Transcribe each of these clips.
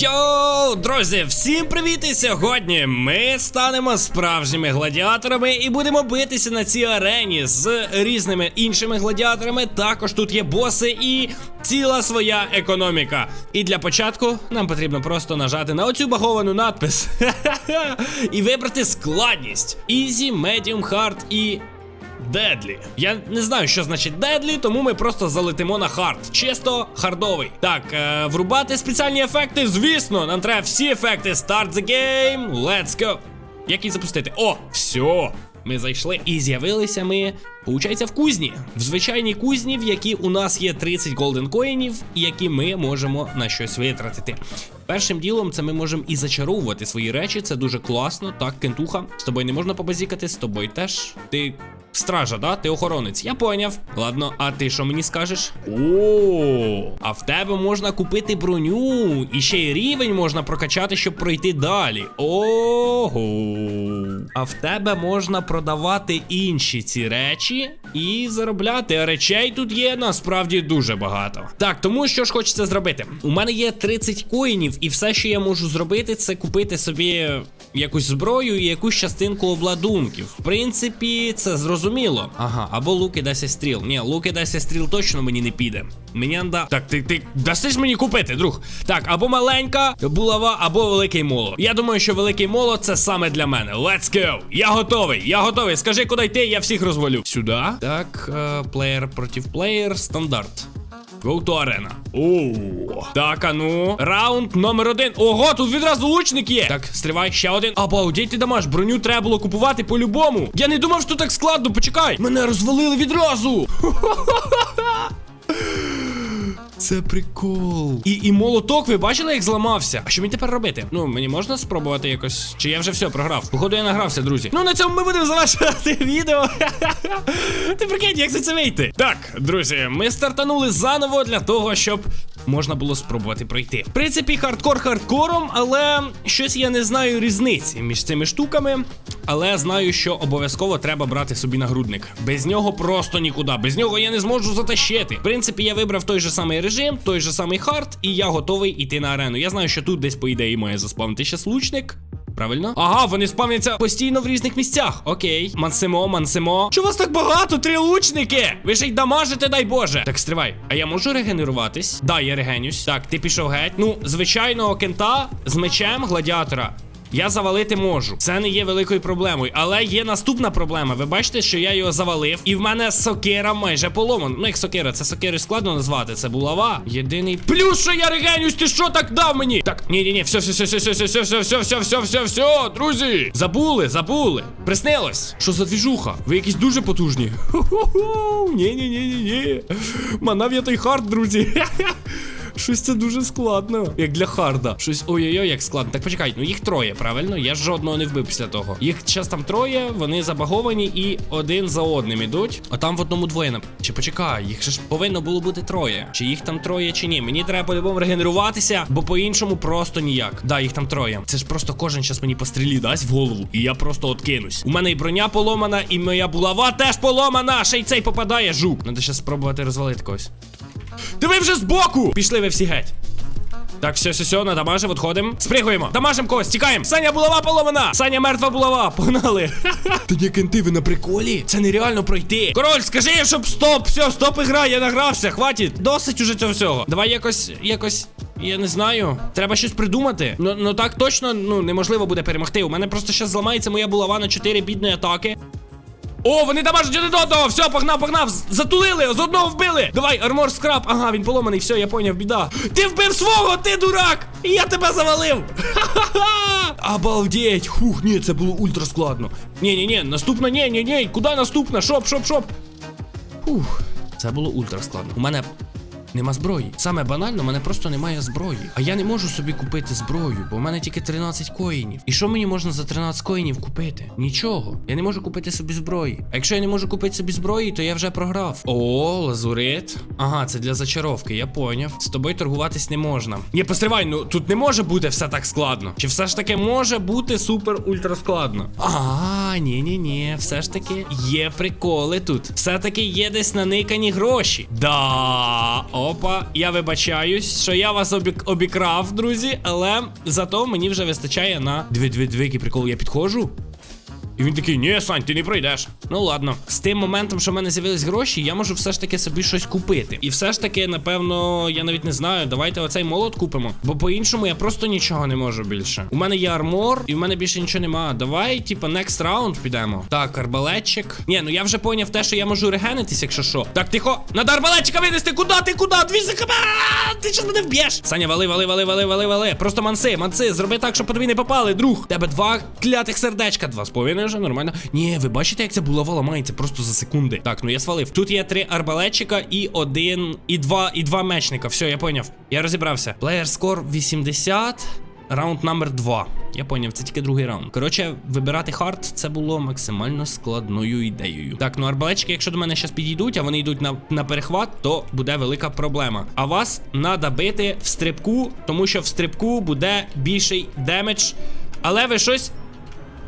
Йоу, друзі, всім привіт! І сьогодні ми станемо справжніми гладіаторами і будемо битися на цій арені з різними іншими гладіаторами. Також тут є боси і ціла своя економіка. І для початку нам потрібно просто нажати на оцю баговану надпис і вибрати складність: Easy, Medium, Hard і. Дедлі. Я не знаю, що значить дедлі, тому ми просто залетимо на хард. Чисто хардовий. Так, е, врубати спеціальні ефекти, звісно, нам треба всі ефекти. Start the game, let's go. Як її запустити? О, все. Ми зайшли і з'явилися ми, получається, в кузні. В звичайній кузні, в якій у нас є 30 голден коїнів, які ми можемо на щось витратити. Першим ділом це ми можемо і зачаровувати свої речі. Це дуже класно. Так, кентуха. З тобою не можна побазікати, з тобою теж. Ти стража, да? Ти охоронець. Я поняв. Ладно, а ти що мені скажеш? О, а в тебе можна купити броню, і ще й рівень можна прокачати, щоб пройти далі. Ого. А в тебе можна продавати інші ці речі і заробляти. А речей тут є насправді дуже багато. Так, тому що ж хочеться зробити? У мене є 30 коїнів, і все, що я можу зробити, це купити собі якусь зброю і якусь частинку обладунків. В принципі, це зрозуміло. Ага, або луки 10 стріл. Ні, луки 10 стріл точно мені не піде. Мені нада. Так, ти ти дасиш мені купити, друг. Так, або маленька булава, або великий молот. Я думаю, що великий молот це саме для мене. Let's go! Я готовий, я готовий. Скажи, куди йти, я всіх розвалю. Сюди. Так, е, плеєр проти плеєр, стандарт. Go to arena. О, так, а ну. Раунд номер один. Ого, тут відразу лучник є. Так, стривай, ще один. Обалдеть ти дамаш, броню треба було купувати по-любому. Я не думав, що так складно. Почекай. Мене розвалили відразу. Це прикол. І і молоток, ви бачили, як зламався? А що мені тепер робити? Ну, мені можна спробувати якось. Чи я вже все програв? Походу, я награвся, друзі. Ну на цьому ми будемо завершувати відео. Ти прикинь, як за це вийти? Так, друзі, ми стартанули заново для того, щоб можна було спробувати пройти. В принципі, хардкор хардкором, але щось я не знаю різниці між цими штуками. Але знаю, що обов'язково треба брати собі нагрудник. Без нього просто нікуди. Без нього я не зможу затащити. В принципі, я вибрав той же самий режим, той же самий хард, і я готовий йти на арену. Я знаю, що тут десь, по ідеї, має заспавнити ще лучник. Правильно? Ага, вони спавняться постійно в різних місцях. Окей. Мансимо, мансимо. Чого вас так багато? Три лучники! Ви ж й дамажите, дай Боже. Так, стривай. А я можу регенеруватись? Да, я регенюсь. Так, ти пішов геть. Ну, звичайного кента з мечем гладіатора. Я завалити можу. Це не є великою проблемою. Але є наступна проблема. Ви бачите, що я його завалив, і в мене сокира майже поломана. Ну, як сокира, це сокири складно назвати. Це булава. Єдиний плюс, що я регенюсь, ти що так дав мені? Так, ні, ні, ні, все, все, все, все, все, все, все, все, все, все, все, все, друзі. Забули, забули. Приснилось. Що за двіжуха? Ви якісь дуже потужні. Ху-ху-ху. Ні, ні, ні, ні, ні. Манав я той хард, друзі. Щось це дуже складно. Як для харда. Щось ой-ой-ой, як складно. Так почекай, ну їх троє, правильно? Я ж жодного не вбив після того. Їх зараз там троє, вони забаговані і один за одним ідуть. А там в одному двоє на. Чи почекай, їх же ж повинно було бути троє. Чи їх там троє, чи ні? Мені треба по-любому регенеруватися, бо по-іншому просто ніяк. Да, їх там троє. Це ж просто кожен час мені пострілі дасть в голову, і я просто откинусь. У мене і броня поломана, і моя булава теж поломана. Ще й цей попадає жук. Надо ще спробувати розвалити когось. Ти ви вже збоку! Пішли ви всі геть. Так, все, все, все, надамажив, відходимо. Спригуємо. Дамажим когось, тікаємо. Саня булава поломана. Саня мертва булава. Погнали. Та ні, кенти, ви на приколі? Це нереально пройти. Король, скажи, щоб стоп, все, стоп, ігра, я награвся. Хватить. Досить уже цього всього. Давай якось, якось. Я не знаю. Треба щось придумати. Ну ну так точно ну неможливо буде перемогти. У мене просто зараз зламається моя булава на 4 бідної атаки. О, вони дамажать один одного! Все, погнав, погнав! Затулили! З одного вбили! Давай, армор скраб! Ага, він поломаний, все, я поняв, біда. Ти вбив свого, ти дурак! Я тебе завалив! Ха-ха-ха! Обалдеть! Хух, ні, це було ультра складно. Ні, ні, ні, наступна, ні, ні, ні, куди наступна? Шоп, шоп, шоп. Фух, це було ультра складно. У мене Нема зброї. Саме банально, у мене просто немає зброї. А я не можу собі купити зброю, бо в мене тільки 13 коїнів. І що мені можна за 13 коїнів купити? Нічого. Я не можу купити собі зброї. А якщо я не можу купити собі зброї, то я вже програв. О, лазурит. Ага, це для зачаровки, я поняв. З тобою торгуватись не можна. Ні, постривай, ну тут не може бути все так складно. Чи все ж таки може бути супер ультра складно? А, ні, ні, ні, все ж таки є приколи тут. Все таки є десь наникані гроші. Да. Опа. Я вибачаюсь, що я вас обік... обікрав, друзі, але зато мені вже вистачає на дві дві який прикол. Я підходжу. І він такий, ні, Сань, ти не пройдеш. Ну ладно, з тим моментом, що в мене з'явились гроші, я можу все ж таки собі щось купити. І все ж таки, напевно, я навіть не знаю. Давайте оцей молот купимо. Бо по-іншому я просто нічого не можу більше. У мене є армор, і в мене більше нічого немає. Давай, типа, next раунд підемо. Так, арбалетчик. Ні, ну я вже поняв те, що я можу регенитись, якщо що. Так, тихо, надо арбалетчика винести. Куди ти? Куди? Дві. А, Ти щас мене вб'єш. Саня, вали, вали, вали, вали, вали, вали. Просто манси, манси, зроби так, щоб по тобі не попали, друг. Тебе два клятих сердечка, два з половиною вже нормально. Ні, ви бачите, як ця булава ламається просто за секунди. Так, ну я свалив. Тут є три арбалетчика і один, і два, і два мечника. Все, я поняв. Я розібрався. Плеєр скор 80. Раунд номер 2. Я поняв, це тільки другий раунд. Коротше, вибирати хард це було максимально складною ідеєю. Так, ну арбалетчики, якщо до мене зараз підійдуть, а вони йдуть на, на перехват, то буде велика проблема. А вас треба бити в стрибку, тому що в стрибку буде більший демедж. Але ви щось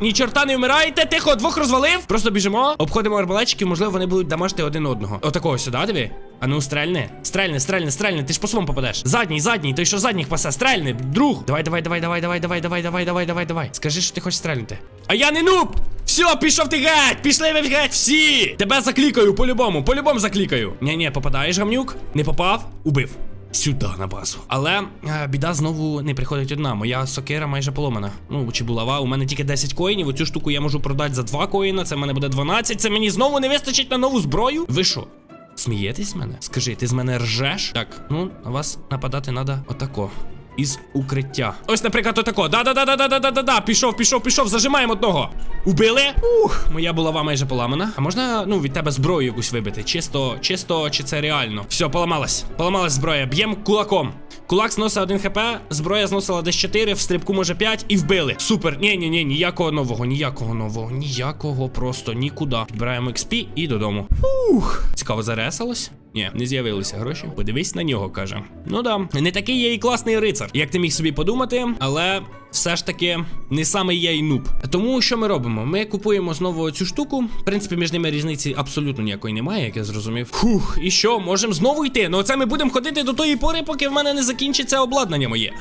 ні чорта не вмираєте, тихо, двох розвалив. Просто біжимо, обходимо арбалетчиків, можливо, вони будуть дамажити один одного. Отакого сюди, диви. А ну стрельни. Стрельни, стрельни, стрельни, ти ж по своєму попадеш. Задній, задній, той, що задніх пасе, стрельни, друг. Давай, давай, давай, давай, давай, давай, давай, давай, давай, давай, давай. Скажи, що ти хочеш стрельнути. А я не нуб! Все, пішов ти геть! Пішли ви геть всі! Тебе заклікаю, по-любому, по-любому заклікаю. Ні-ні, попадаєш, гамнюк? Не попав? Убив. Сюди на базу. Але е, біда знову не приходить одна. Моя сокира майже поломана. Ну, чи булава, у мене тільки 10 коїнів. Оцю штуку я можу продати за 2 коїна. Це в мене буде 12. Це мені знову не вистачить на нову зброю. Ви що? Смієтесь з мене? Скажи, ти з мене ржеш? Так, ну на вас нападати треба отако. Із укриття. Ось, наприклад, отако. Да-да-да-да-да-да-да-да. Пішов, пішов, пішов. Зажимаємо одного. Убили? Ух, моя булава майже поламана. А можна, ну, від тебе зброю якусь вибити? Чисто, чисто, чи це реально? Все, поламалась. Поламалась зброя. Б'єм кулаком. Кулак зносить 1 хп, зброя зносила десь 4, в стрибку може 5 і вбили. Супер. Ні, ні, ні, ніякого нового, ніякого нового, ніякого просто нікуди. Підбираємо XP і додому. Ух. Цікаво, заресалось? Ні, не з'явилися гроші. Подивись на нього, каже. Ну да, не такий я і класний рицар, як ти міг собі подумати, але все ж таки не самий я й нуб. Тому що ми робимо? Ми купуємо знову цю штуку. В принципі, між ними різниці абсолютно ніякої немає, як я зрозумів. Фух, і що, можемо знову йти? Ну це ми будемо ходити до тої пори, поки в мене не закінчиться обладнання моє.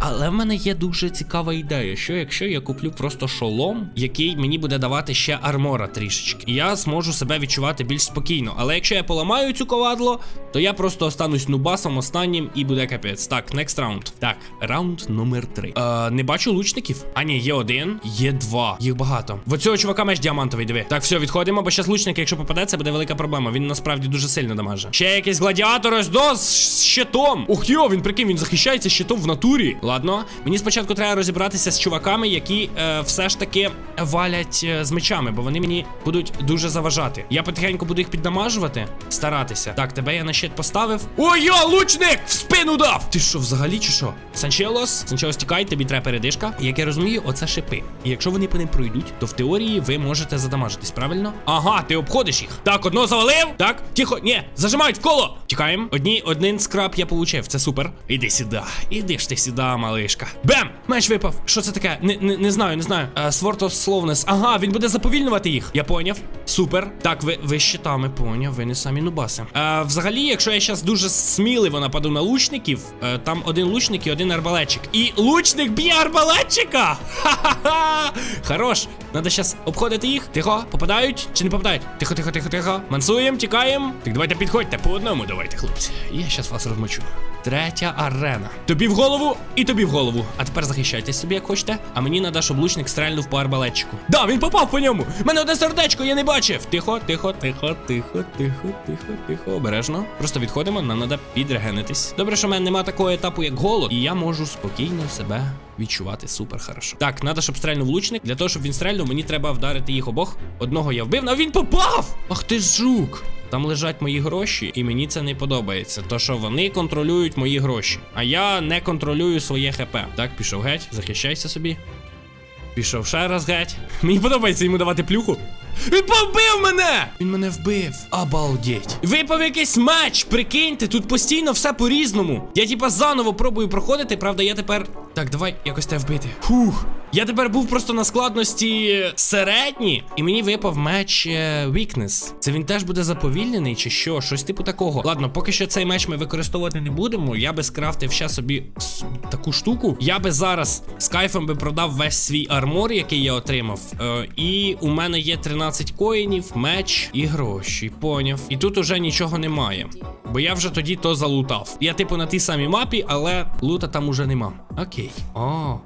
Але в мене є дуже цікава ідея, що якщо я куплю просто шолом, який мені буде давати ще армора трішечки, і я зможу себе відчувати більш спокійно. Але якщо я поламаю цю ковадло, то я просто останусь нубасом останнім і буде капець. Так, next раунд. Так, раунд номер 3. Е, не бачу лучників. А ні, є один, є два. Їх багато. В цього чувака меч діамантовий, диви. Так, все, відходимо, бо зараз лучник, якщо попаде, це буде велика проблема. Він насправді дуже сильно дамаже. Ще якийсь гладіатор ось до з щитом. Ух йо, він прикинь, він захищається щитом в натурі. Ладно, мені спочатку треба розібратися з чуваками, які е, все ж таки валять е, з мечами, бо вони мені будуть дуже заважати. Я потихеньку буду їх піддамажувати, старатися. Так, тебе я на щит поставив. Ой, йо, лучник! В спину дав! Ти що, взагалі, чи що? Санчелос, Санчелос, тікай, тобі треба передишка. І як я розумію, оце шипи. І якщо вони по ним пройдуть, то в теорії ви можете задамажитись, правильно? Ага, ти обходиш їх. Так, одного завалив. Так, тихо, ні, зажимають в коло. Тікаємо. Одні, один скраб я получив. Це супер. Іди сюди. Іди ж ти сюди, малишка. Бем! Меч випав. Що це таке? Не, не, не знаю, не знаю. Sword of Slowness. Ага, він буде заповільнювати їх. Я поняв. Супер. Так, ви, ви щитами, поняв, ви не самі нубаси. Uh, взагалі, якщо я зараз дуже сміливо нападу на лучників, uh, там один лучник і один арбалетчик. І лучник б'є арбалетчика! Ха-ха-ха! Хорош. Надо зараз обходити їх. Тихо, попадають чи не попадають? Тихо, тихо, тихо, тихо. Мансуємо, тікаємо. Так давайте підходьте по одному, давайте, хлопці. Я зараз вас розмочу. Третя арена. Тобі в голову і тобі в голову. А тепер захищайтесь собі, як хочете. А мені треба, щоб лучник стрельнув по арбалетчику. Да, він попав по ньому. Мене одне сердечко, я не бачив. Тихо, тихо, тихо, тихо, тихо, тихо, тихо. Обережно. Просто відходимо, нам треба підрегенитись. Добре, що в мене нема такого етапу, як голод, і я можу спокійно себе відчувати супер хорошо. Так, треба, щоб стрельнув лучник. Для того, щоб він стрельнув, мені треба вдарити їх обох. Одного я вбив, а він попав! Ах ти ж жук! Там лежать мої гроші, і мені це не подобається. То що вони контролюють мої гроші, а я не контролюю своє ХП. Так, пішов геть, захищайся собі. Пішов ще раз геть. Мені подобається йому давати плюху. Він побив мене! Він мене вбив. Обалдеть. Випав якийсь матч, прикиньте, тут постійно все по-різному. Я типа заново пробую проходити, правда, я тепер. Так, давай якось тебе вбити. Фух. Я тепер був просто на складності середні, і мені випав меч е, Weakness. Це він теж буде заповільнений чи що? Щось типу такого. Ладно, поки що цей меч ми використовувати не будемо. Я би скрафтив ще собі таку штуку. Я би зараз з кайфом би продав весь свій армор, який я отримав. Е, і у мене є 13 коїнів, меч і гроші. Поняв. І тут уже нічого немає. Бо я вже тоді то залутав. Я типу на тій самій мапі, але лута там уже нема. Окей. О.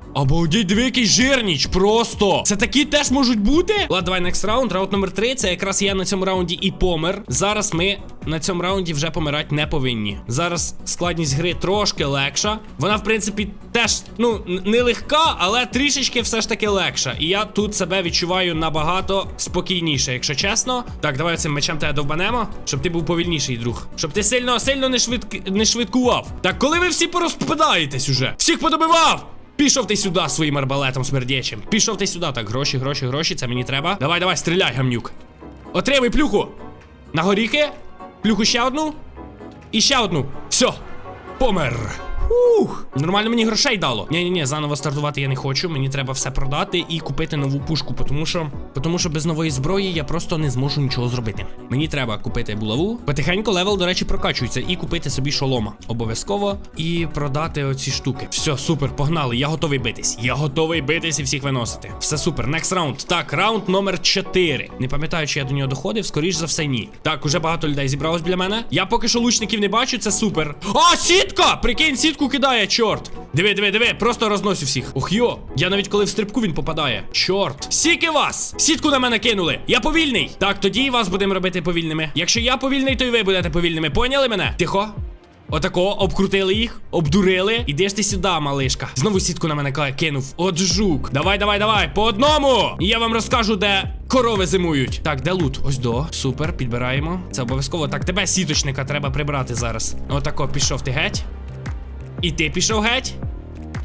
Диви, який жирніч, просто. Це такі теж можуть бути. Ладно, давай next раунд. Раунд номер 3. Це якраз я на цьому раунді і помер. Зараз ми на цьому раунді вже помирати не повинні. Зараз складність гри трошки легша. Вона, в принципі, теж ну не легка, але трішечки все ж таки легша. І я тут себе відчуваю набагато спокійніше, якщо чесно. Так, давай цим мечем тебе довбанемо, щоб ти був повільніший, друг. Щоб ти сильно сильно не швидк... не швидкував. Так, коли ви всі порозпадаєтесь уже? Всіх подобивав! Пішов ти сюди своїм арбалетом смердячим. Пішов ти сюди. Так, гроші, гроші, гроші, це мені треба. Давай, давай, стріляй, гамнюк. Отримай плюху. На горіхи. Плюху ще одну. І ще одну. Все. Помер. Ух, нормально мені грошей дало. Ні, ні, ні, заново стартувати я не хочу. Мені треба все продати і купити нову пушку, тому що, тому що без нової зброї я просто не зможу нічого зробити. Мені треба купити булаву. Потихеньку левел, до речі, прокачується, і купити собі шолома. Обов'язково. І продати оці штуки. Все, супер, погнали. Я готовий битись. Я готовий битись і всіх виносити. Все супер. Next раунд. Так, раунд номер 4. Не пам'ятаю, чи я до нього доходив. Скоріш за все, ні. Так, уже багато людей зібралось біля мене. Я поки що лучників не бачу, це супер. А, сітка! Прикинь, сітку кидає, чорт. Диви, диви, диви, просто розносю всіх. Ух йо. Я навіть коли в стрибку він попадає. Чорт. Сіки вас! Сітку на мене кинули. Я повільний. Так, тоді і вас будемо робити повільними. Якщо я повільний, то і ви будете повільними. Поняли мене? Тихо. Отако, обкрутили їх, обдурили. Ідеш ти сюди, малишка. Знову сітку на мене кинув. От жук. Давай, давай, давай, по одному. Я вам розкажу, де корови зимують. Так, де лут? Ось до. Супер, підбираємо. Це обов'язково. Так, тебе сіточника треба прибрати зараз. Отако, пішов ти геть. І ти пішов геть.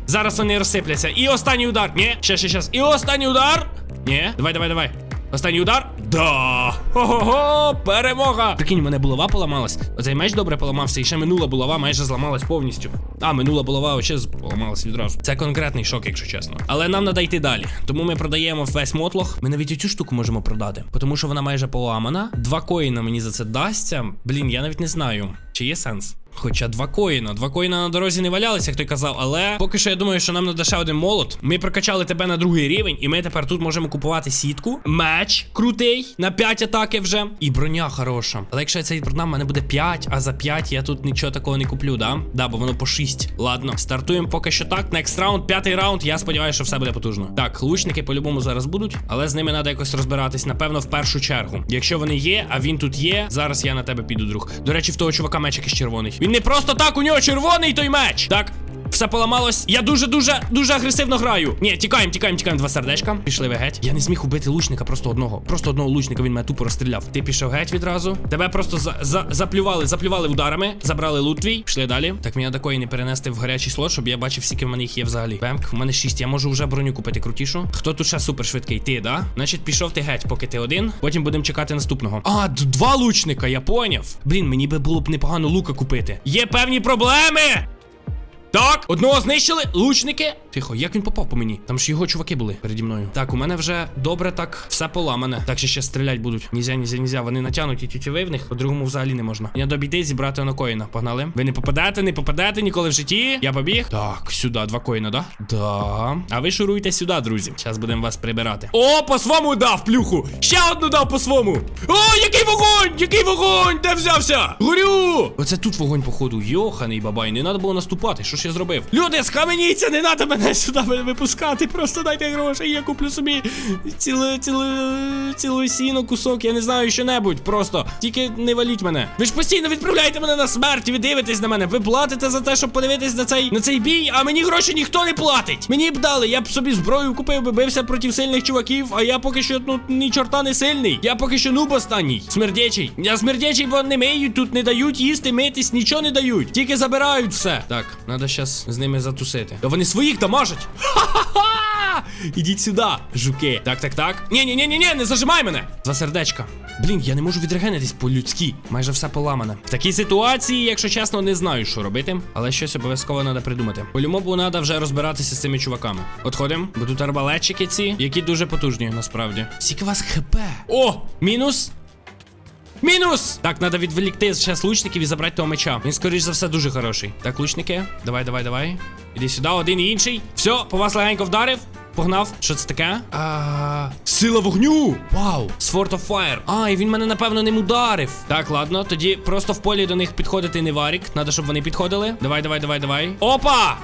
Зараз вони розсипляться. І останній удар. Ні, ще, ще, ще. І останній удар. Ні, давай, давай, давай. Останній удар. Да! Хо-хо-хо! Перемога! Прикинь, мене булава поламалась. Оцей меч добре поламався, і ще минула булава майже зламалась повністю. А, минула булава з- поламалась відразу. Це конкретний шок, якщо чесно. Але нам треба йти далі. Тому ми продаємо весь мотлох. Ми навіть цю штуку можемо продати, тому що вона майже поламана. Два коїна мені за це дасться. Блін, я навіть не знаю, чи є сенс. Хоча два коїна. Два коїна на дорозі не валялися, як той казав, але поки що я думаю, що нам треба ще один молот. Ми прокачали тебе на другий рівень, і ми тепер тут можемо купувати сітку, меч крутий на 5 атаки вже. І броня хороша. Але якщо цей броня в мене буде 5, а за 5 я тут нічого такого не куплю, да? Да, бо воно по 6. Ладно, стартуємо поки що так. Next раунд, п'ятий раунд. Я сподіваюся, що все буде потужно. Так, лучники по-любому зараз будуть, але з ними треба якось розбиратись, напевно, в першу чергу. Якщо вони є, а він тут є, зараз я на тебе піду, друг. До речі, в того чувака меч якийсь червоний. Він не просто так, у нього червоний той меч. Так. Все поламалось. Я дуже дуже агресивно граю. Ні, тікаємо, тікаємо, тікаємо. Два сердечка. Пішли ви геть. Я не зміг убити лучника, просто одного. Просто одного лучника він мене тупо розстріляв. Ти пішов геть відразу. Тебе просто за, за, заплювали, заплювали ударами, забрали лут твій. Пішли далі. Так мені такої не перенести в гарячий слот, щоб я бачив, скільки в мене їх є взагалі. Бемк, в мене шість. Я можу вже броню купити крутішу. Хто тут ще супер швидкий? Ти, да? Значить, пішов ти геть, поки ти один. Потім будемо чекати наступного. А, два лучника, я поняв. Блін, мені би було б непогано лука купити. Є певні проблеми. Так, одного знищили. Лучники. Тихо, як він попав по мені? Там ж його чуваки були переді мною. Так, у мене вже добре так все поламане. Так ще ще стрілять будуть. Нізя, нізя, нізя. Вони натягнуті тютюви в них. По-другому взагалі не можна. Я добійти зібрати на коїна. Погнали. Ви не попадете, не попадете ніколи в житті. Я побіг. Так, сюди, два коїна, да? Да. А ви шуруйте сюди, друзі. Зараз будемо вас прибирати. О, по свому дав плюху. Ще одну дав по свому. О, який вогонь! Який вогонь! Де взявся? Горю! Оце тут вогонь, походу. Йоханий бабай, не треба було наступати. Що ж я зробив? Люди, схаменіться, не треба мене сюди випускати. Просто дайте гроші, я куплю собі ціле, ціле, сіно, кусок, я не знаю, що-небудь. Просто. Тільки не валіть мене. Ви ж постійно відправляєте мене на смерть, ви дивитесь на мене. Ви платите за те, щоб подивитись на цей на цей бій, а мені гроші ніхто не платить. Мені б дали, я б собі зброю купив би бився проти сильних чуваків, а я поки що ну ні чорта не сильний. Я поки що нуб останній. Смердячий. Я смердячий, бо не миють, тут не дають їсти, митись, нічого не дають. Тільки забирають все. Так, треба щас з ними затусити. Вони своїх дамажать. Ха-ха-ха! Ідіть сюди, жуки. Так, так, так. Ні, ні, ні, ні, ні, не зажимай мене. Два сердечка. Блін, я не можу відрегенитись по-людськи. Майже все поламане. В такій ситуації, якщо чесно, не знаю, що робити, але щось обов'язково треба придумати. По-любому треба вже розбиратися з цими чуваками. Отходимо, бо тут арбалетчики ці, які дуже потужні, насправді. Скільки вас хп? О! Мінус! Мінус! Так, треба відволікти зараз лучників і забрати того меча. Він, скоріш за все, дуже хороший. Так, лучники, давай, давай, давай. Іди сюди, один і інший. Все, по вас легенько вдарив. Погнав. Що це таке? А, Сила вогню! Вау! Sword of Fire. А, і він мене, напевно, ним ударив. Так, ладно, тоді просто в полі до них підходити не варік. Надо, щоб вони підходили. Давай, давай, давай, давай. Опа!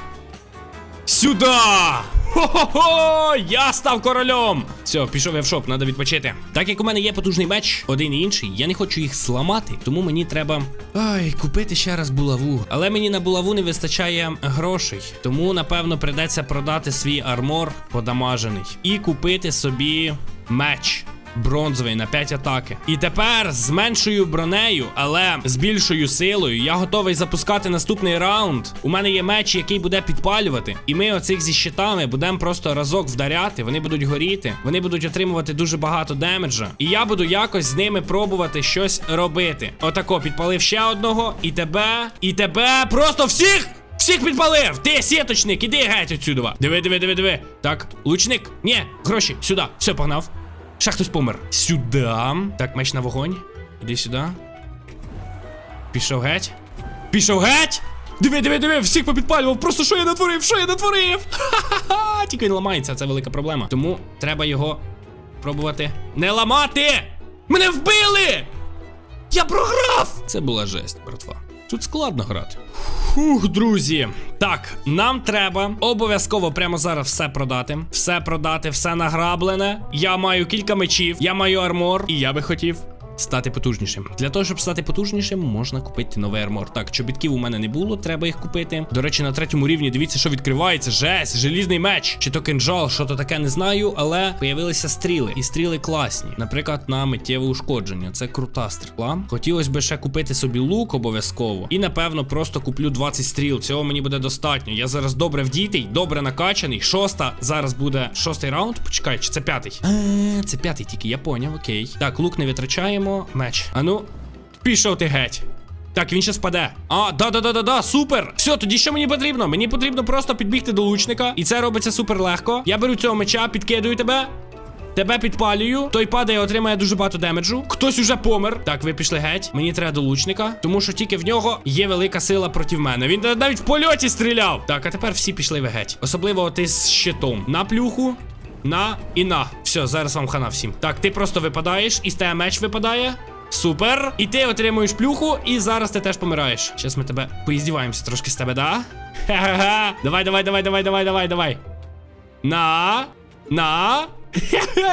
Сюда! Хо-хо-хо! Я став королем! Все, пішов я в шоп, треба відпочити. Так як у мене є потужний меч, один і інший, я не хочу їх зламати, тому мені треба. Ай, купити ще раз булаву. Але мені на булаву не вистачає грошей. Тому, напевно, придеться продати свій армор подамажений і купити собі меч. Бронзовий на 5 атаки. І тепер з меншою бронею, але з більшою силою, я готовий запускати наступний раунд. У мене є меч, який буде підпалювати. І ми оцих зі щитами будемо просто разок вдаряти. Вони будуть горіти, вони будуть отримувати дуже багато демеджа. І я буду якось з ними пробувати щось робити. Отако, підпалив ще одного, і тебе, і тебе просто всіх! Всіх підпалив! Ти сіточник, іди геть отсюда. Диви, диви, диви, диви. Так, лучник. Ні, гроші, сюди. Все, погнав. Ще хтось помер. Сюди. Так, меч на вогонь. Іди сюди. Пішов геть. Пішов геть! Диви, диви, диви, всіх попідпалював. Просто що я натворив? Що я натворив? Ха-ха-ха! Тільки він ламається, це велика проблема. Тому треба його пробувати не ламати! Мене вбили! Я програв! Це була жесть, братва. Тут складно грати. Фух, друзі. Так, нам треба обов'язково прямо зараз все продати. Все продати, все награблене. Я маю кілька мечів, я маю армор, і я би хотів. Стати потужнішим. Для того, щоб стати потужнішим, можна купити новий армор. Так, чобітків у мене не було, треба їх купити. До речі, на третьому рівні дивіться, що відкривається. Жесть, желізний меч. Чи то кинжал, що то таке, не знаю, але появилися стріли. І стріли класні. Наприклад, на миттєве ушкодження. Це крута стріла. Хотілося б ще купити собі лук обов'язково. І напевно просто куплю 20 стріл. Цього мені буде достатньо. Я зараз добре вдітий, добре накачаний. Шоста зараз буде шостий раунд. Почекай, чи це п'ятий? Е, Це п'ятий тільки, я поняв, окей. Так, лук не витрачаємо. Меч. Ану, пішов ти геть. Так, він ще впаде. А, да-да-да-да-да, супер! Все, тоді що мені потрібно? Мені потрібно просто підбігти до лучника. І це робиться супер легко. Я беру цього меча, підкидую тебе. Тебе підпалюю. Той падає, отримає дуже багато демеджу. Хтось уже помер. Так, ви пішли геть. Мені треба до лучника, тому що тільки в нього є велика сила проти мене. Він навіть в польоті стріляв. Так, а тепер всі пішли ви геть. Особливо ти з щитом. На плюху. На і на. Все, зараз вам хана всім. Так, ти просто випадаєш, і з тебе меч випадає. Супер. І ти отримуєш плюху, і зараз ти теж помираєш. Зараз ми тебе поіздіваємося трошки з тебе, да? Ха-ха-ха. Давай, давай, давай, давай, давай, давай, давай. На. На.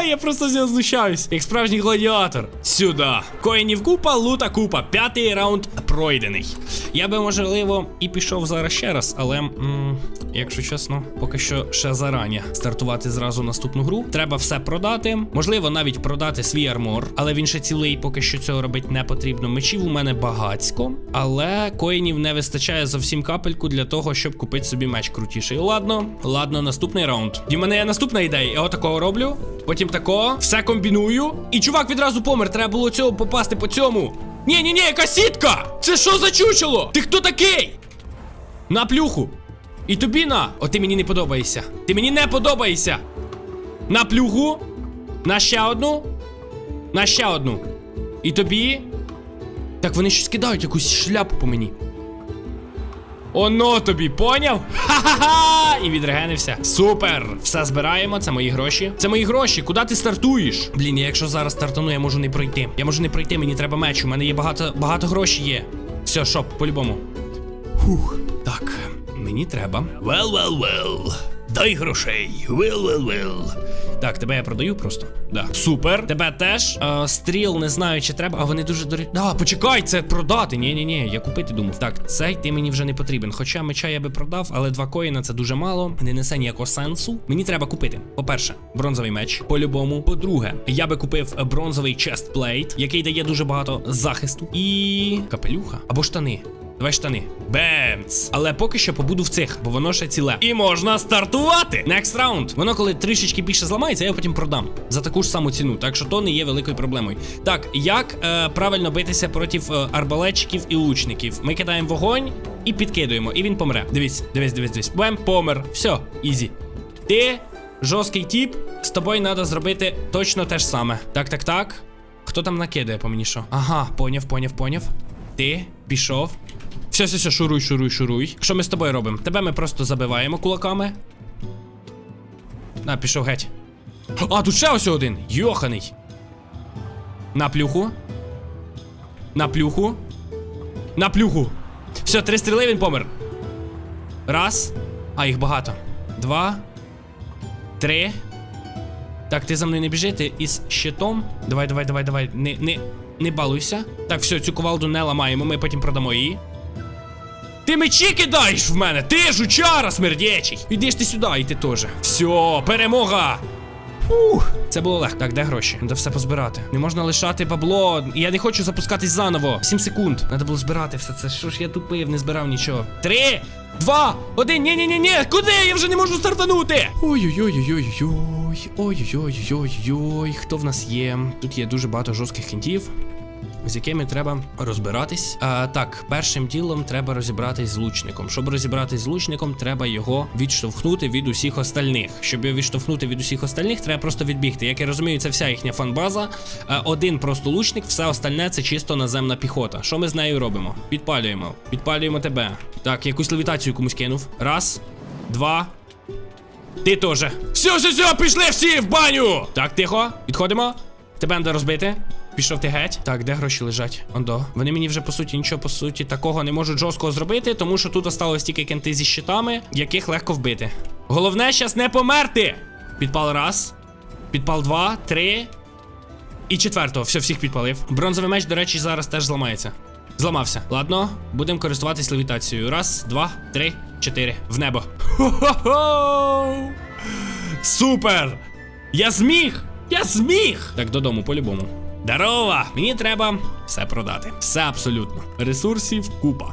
Я просто з нього знущаюсь, як справжній гладіатор. Сюди. Коїнів купа, лута купа. П'ятий раунд пройдений. Я би, можливо, і пішов зараз ще раз, але, м, якщо чесно, поки що ще зарані стартувати зразу наступну гру. Треба все продати. Можливо, навіть продати свій армор, але він ще цілий, поки що цього робити не потрібно. Мечів у мене багацько, але коїнів не вистачає зовсім капельку для того, щоб купити собі меч крутіший. Ладно, ладно, наступний раунд. І в мене є наступна ідея. Я отакого роблю. Потім тако, все комбіную. І чувак відразу помер. Треба було цього попасти по цьому. Ні, ні, ні, яка сітка! Це що за чучело? Ти хто такий? На плюху. І тобі на. О, ти мені не подобаєшся. Ти мені не подобаєшся. На плюху. На ще одну. На ще одну. І тобі. Так вони щось кидають якусь шляпу по мені. Оно тобі, поняв? Ха-ха-ха! І відрегенився. Супер! Все збираємо, це мої гроші. Це мої гроші. Куди ти стартуєш? Блін, я якщо зараз стартану, я можу не пройти. Я можу не пройти, мені треба меч. У мене є багато багато грошей є. Все, шоп, по-любому. Фух. Так, мені треба. Well, well, well. Дай грошей. Well, well, well. Так, тебе я продаю просто. Да. Супер. Тебе теж. Е, стріл не знаю, чи треба, а вони дуже дорогі. Да, почекай, це продати. Ні, ні, ні, я купити думав. Так, цей ти мені вже не потрібен. Хоча меча я би продав, але два коїна це дуже мало. Не несе ніякого сенсу. Мені треба купити. По-перше, бронзовий меч. По-любому. По-друге, я би купив бронзовий честплейт, який дає дуже багато захисту. І. капелюха або штани. Давай штани. Бемц. Але поки що побуду в цих, бо воно ще ціле. І можна стартувати. Next round. Воно коли трішечки більше зламається, я його потім продам за таку ж саму ціну. Так що то не є великою проблемою. Так, як е, правильно битися проти е, арбалетчиків і лучників? Ми кидаємо вогонь і підкидуємо, і він помре. Дивись, дивись, дивись, дивись. Бем, помер. Все, ізі. Ти жорсткий тіп, з тобою треба зробити точно те ж саме. Так, так, так. Хто там накидає по мені що? Ага, поняв, поняв, поняв. Ти пішов. Все, все, все, шуруй, шуруй, шуруй. Що ми з тобою робимо? Тебе ми просто забиваємо кулаками. На, пішов геть. А, тут ще ось один. Йоханий. На плюху. На плюху. На плюху. Все, три стріли, він помер. Раз. А, їх багато. Два. Три. Так, ти за мною не біжи, ти із щитом. Давай, давай, давай, давай. Не, не, не балуйся. Так, все, цю кувалду не ламаємо, ми потім продамо її. Ти мечі кидаєш в мене! Ти жучара смердячий! Іди ти сюди, і ти теж. Все, перемога! Фух, це було легко. Так, де гроші? Треба все позбирати. Не можна лишати бабло. Я не хочу запускатись заново. 7 секунд. Треба було збирати все це. Що ж я тупив, не збирав нічого. Три, два, один. Ні, ні, ні, ні. Куди? Я вже не можу стартанути. Ой-ой-ой-ой-ой. Ой-ой-ой-ой-ой. Хто в нас є? Тут є дуже багато жорстких кінтів. З якими треба розбиратись. А, так, першим ділом треба розібратись з лучником. Щоб розібратись з лучником, треба його відштовхнути від усіх остальних. Щоб його відштовхнути від усіх остальних, треба просто відбігти. Як я розумію, це вся їхня фанбаза. Один просто лучник, все остальне це чисто наземна піхота. Що ми з нею робимо? Підпалюємо. Підпалюємо тебе. Так, якусь левітацію комусь кинув. Раз, два. Ти теж. Все, все, все, пішли всі в баню! Так, тихо, підходимо. Тебе треба розбити. Пішов ти геть. Так, де гроші лежать? Ондо. Вони мені вже по суті нічого по суті такого не можуть жорсткого зробити, тому що тут осталось тільки кенти зі щитами, яких легко вбити. Головне щас не померти. Підпал раз. Підпал два, три. І четвертого. Все, всіх підпалив. Бронзовий меч, до речі, зараз теж зламається. Зламався. Ладно, будемо користуватись левітацією. Раз, два, три, чотири. В небо. Хо-хо-хо! Супер! Я зміг! Я зміг! Так додому, по-любому. Дарова! Мені треба все продати. Все абсолютно. Ресурсів купа.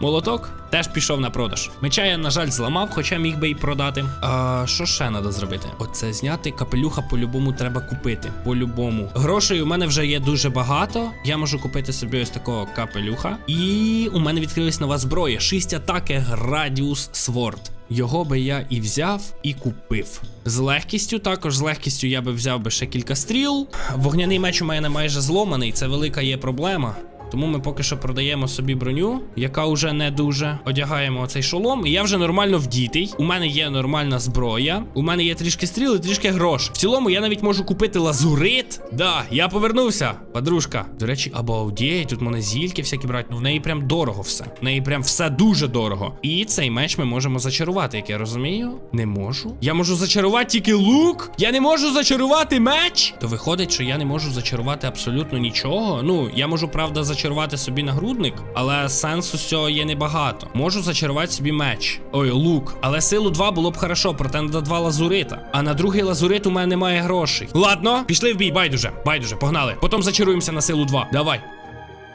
Молоток теж пішов на продаж. Меча я, на жаль, зламав, хоча міг би і продати. А що ще треба зробити? Оце зняти капелюха по-любому треба купити. По-любому. Грошей у мене вже є дуже багато. Я можу купити собі ось такого капелюха. І у мене відкрилась нова зброя. 6 атаки Градіус Сворд. Його би я і взяв, і купив. З легкістю, також з легкістю я би взяв би ще кілька стріл. Вогняний меч у мене майже зломаний, це велика є проблема. Тому ми поки що продаємо собі броню, яка вже не дуже. Одягаємо оцей шолом, і я вже нормально вдітий. У мене є нормальна зброя. У мене є трішки стріл і трішки грош. В цілому я навіть можу купити лазурит. Да, я повернувся, подружка. До речі, обалдєй, тут мене зільки всякі брати. Ну в неї прям дорого все. В неї прям все дуже дорого. І цей меч ми можемо зачарувати, як я розумію. Не можу. Я можу зачарувати тільки лук. Я не можу зачарувати меч. То виходить, що я не можу зачарувати абсолютно нічого. Ну, я можу, правда, зачарувати собі нагрудник, але сенсу з цього є небагато. Можу зачарувати собі меч. Ой, лук. Але силу 2 було б хорошо, проте на два лазурита. А на другий лазурит у мене немає грошей. Ладно, пішли в бій, байдуже, байдуже, погнали. Потім зачаруємося на силу 2. Давай.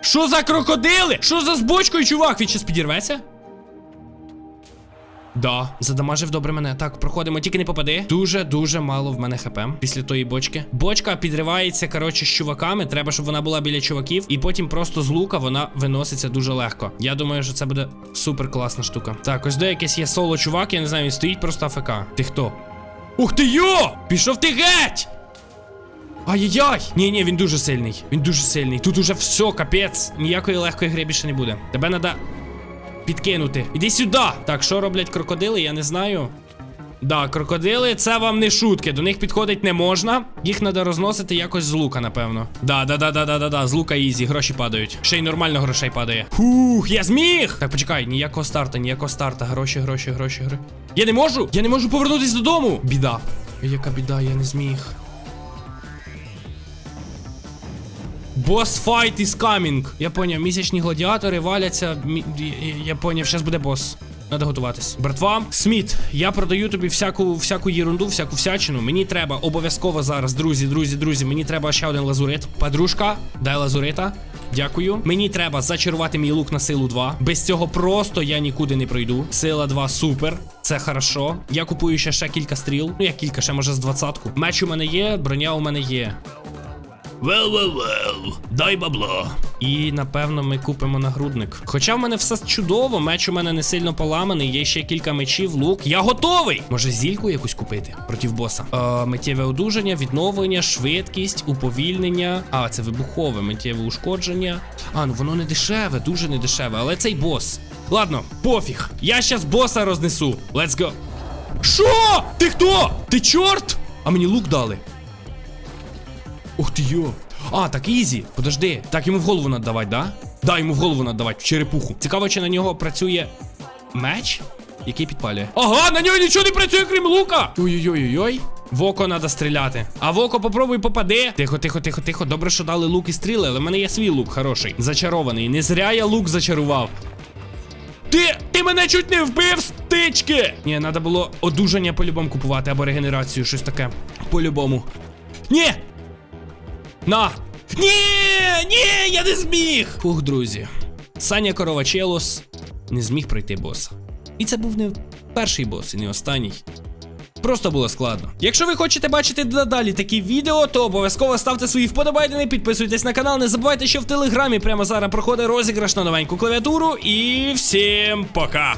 Що за крокодили? Що за з бочкою, чувак? Він щас підірветься? Да, задамажив добре мене. Так, проходимо, тільки не попади. Дуже дуже мало в мене хп після тої бочки. Бочка підривається, коротше, з чуваками. Треба, щоб вона була біля чуваків. І потім просто з лука вона виноситься дуже легко. Я думаю, що це буде супер класна штука. Так, ось де якийсь є соло чувак, я не знаю, він стоїть просто АФК. Ти хто? Ух ти йо! Пішов ти геть! Ай-яй-яй! Ні, ні, він дуже сильний. Він дуже сильний. Тут уже все, капець. Ніякої легкої гри більше не буде. Тебе треба підкинути. Іди сюди. Так, що роблять крокодили, я не знаю. Да, крокодили, це вам не шутки. До них підходить не можна. Їх треба розносити якось з лука, напевно. Да, да, да, да, да, да, да. З лука ізі, гроші падають. Ще й нормально грошей падає. Фух, я зміг! Так, почекай, ніякого старта, ніякого старта. Гроші, гроші, гроші, гроші. Я не можу! Я не можу повернутись додому! Біда. Яка біда, я не зміг. Бос fight is coming. Я поняв, місячні гладіатори валяться. Мі... Я поняв, зараз буде бос. Надо готуватись. Братва, Сміт, я продаю тобі всяку всяку єрунду, всяку всячину. Мені треба обов'язково зараз, друзі, друзі, друзі. Мені треба ще один лазурит. Подружка, дай лазурита. Дякую. Мені треба зачарувати мій лук на силу 2. Без цього просто я нікуди не пройду. Сила 2 супер. Це хорошо. Я купую ще ще кілька стріл. Ну як кілька, ще може з двадцятку. Меч у мене є, броня у мене є. Well. Дай бабло. І напевно ми купимо нагрудник. Хоча в мене все чудово, меч у мене не сильно поламаний, є ще кілька мечів, лук. Я готовий! Може зільку якусь купити проти боса. Е, миттєве одужання, відновлення, швидкість, уповільнення. А, це вибухове, миттєве ушкодження. А, ну воно не дешеве, дуже не дешеве, але цей бос. Ладно, пофіг. Я щас боса рознесу. Let's go. Що? Ти хто? Ти чорт? А мені лук дали. Ух ти йо. А, так ізі. Подожди. Так йому в голову надавати, да? Да, йому в голову надавати, в черепуху. Цікаво, чи на нього працює меч, який підпалює. Ага, на нього нічого не працює, крім лука. Ой-ой-ой-ой. В треба стріляти. А в око попробуй попади. Тихо, тихо, тихо, тихо. Добре, що дали лук і стріли, але в мене є свій лук хороший. Зачарований. Не зря я лук зачарував. Ти, ти мене чуть не вбив, стички! Ні, треба було одужання по-любому купувати або регенерацію, щось таке. По-любому. Ні! На! Ні! Ні, я не зміг! Фух, друзі. Саня Коровачелос не зміг пройти боса. І це був не перший бос, і не останній. Просто було складно. Якщо ви хочете бачити далі такі відео, то обов'язково ставте свої вподобайдени, підписуйтесь на канал. Не забувайте, що в телеграмі прямо зараз проходить розіграш на новеньку клавіатуру. І всім пока!